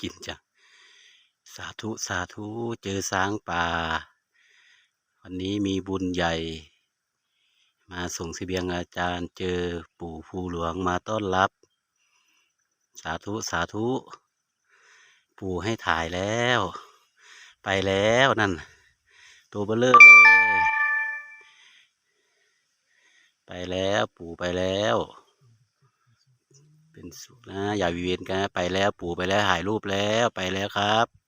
กินจ้ะ สาธุสาธุเจอช้างป่า วันนี้มีบุญใหญ่ มาส่งเสบียงอาจารย์ เจอปู่ภูหลวงมาต้อนรับ สาธุสาธุ ปู่ให้ถ่ายแล้ว ไปแล้วนั่น ตัวเบลเลอร์เลย ไปแล้วปู่ไปแล้ว เป็นสุขนะ อย่าวิเวียนกันนะไปแล้วปู่ไปแล้วถ่ายรูปแล้วไปแล้วครับ